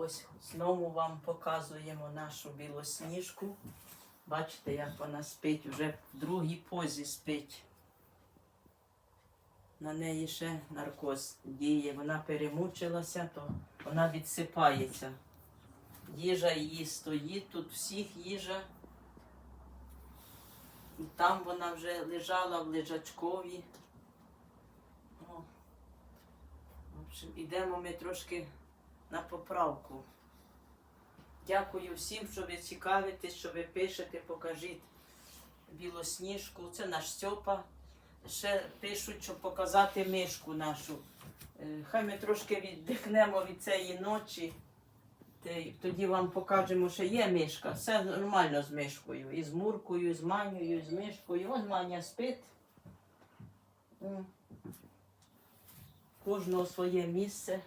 Ось знову вам показуємо нашу білосніжку. Бачите, як вона спить, вже в другій позі спить. На неї ще наркоз діє, вона перемучилася, то вона відсипається. Їжа її стоїть, тут всіх їжа. Там вона вже лежала в лежачкові. О. В общем, ідемо ми трошки на поправку. Дякую всім, що ви цікавитесь, що ви пишете, покажіть білосніжку. Це наш Стьопа. Ще пишуть, щоб показати мишку нашу. Е, Хай ми трошки віддихнемо від цієї ночі. Тоді вам покажемо, що є мишка. Все нормально з мишкою. І з муркою, і з манею, і з мишкою. Вон маня спить. Кожного своє місце.